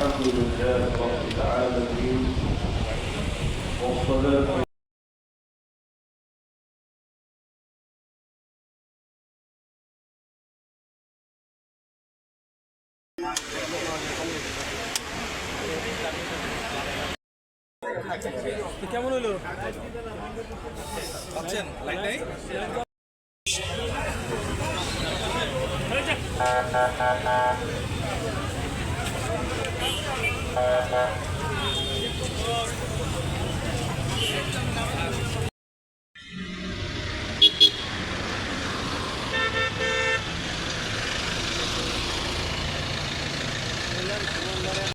الحمد لله رب العالمين والصلاة কেমন হলো? পাচ্ছেন লাইট